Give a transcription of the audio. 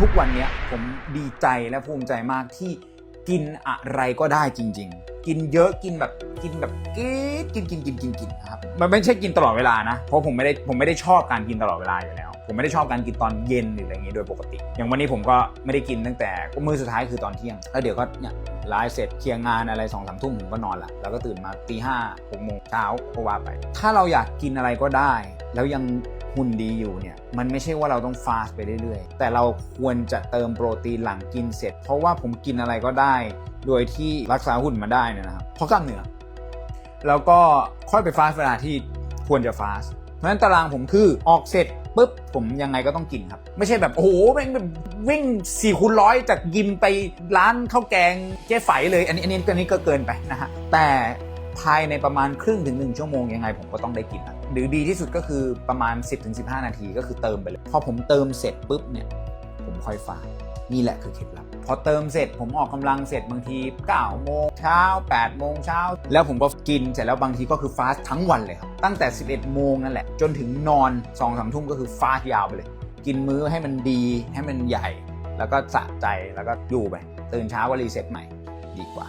ทุกวันนี้ผมดีใจและภูมิใจมากที่กินอะไรก็ได้จริง ๆ กินเยอะกินแบบกินแบบกินกินกินกินกินกินนะครับมันไม่ใช่กินตลอดเวลานะ เพราะผมไม่ได้ผมไม่ได้ชอบการกินตลอดเวลาอยู่แล้ว ผมไม่ได้ชอบการกินตอนเย็นหรืออะไรอย่างงี้โดยปกติ อย่างวันนี้ผมก็ไม่ได้กินตั้งแต่มื้อสุดท้ายคือตอนเที่ยง แล้วเดี๋ยวก็เนี่ยไลฟ์เสร็จเคลียร์งานอะไรสองสามทุ่มผมก็นอนละแล้วก็ตื่นมาตีห้าหกโมงเช้าก็ว่าไป ถ้าเราอยากกินอะไรก็ได้ แล้วยัง หุ่นดีอยู่เนี่ยมันไม่ใช่ว่าเราต้องฟาสต์ไปเรื่อยๆ แต่เราควรจะเติมโปรตีนหลังกินเสร็จ เพราะว่าผมกินอะไรก็ได้ โดยที่รักษาหุ่นมาได้เนยนะครับ เพราะกล้ามเนื้อแล้วก็ค่อยไปฟาสต์เวลาที่ควรจะฟาสต์เพราะฉะนั้นตารางผมคือออกเสร็จปุ๊บผมยังไงก็ต้องกินครับ ไม่ใช่แบบ โอ้โหแม่งแบบวิ่ง4คูณร้อยจากยิมไปร้านข้าวแกงเจ๊ไฝเลย อันนี้อันนี้อันนี้ก็เกินไปนะฮะแต่ ภายในประมาณครึ่งถึง 1 ชั่วโมงยังไงผมก็ต้องได้กินหรือดีที่สุดก็คือประมาณ 10-15 นาทีก็คือเติมไปเลย พอผมเติมเสร็จปุ๊บเนี่ยผมค่อยฟาสต์นี่แหละคือเคล็ดลับพอเติมเสร็จผมออกกำลังเสร็จบางที9โมงเช้า8โมงเช้า แล้วผมก็กินเสร็จแล้วบางทีก็คือฟาสทั้งวันเลยครับ ตั้งแต่ 11 โมงนั่นแหละ จนถึงนอน2องสามทุ่มก็คือฟาสยาวไปเลย กินมื้อให้มันดีให้มันใหญ่ แล้วก็สะใจแล้วก็อยู่ไปตื่นเช้าก็รีเซ็ตใหม่ดีกว่า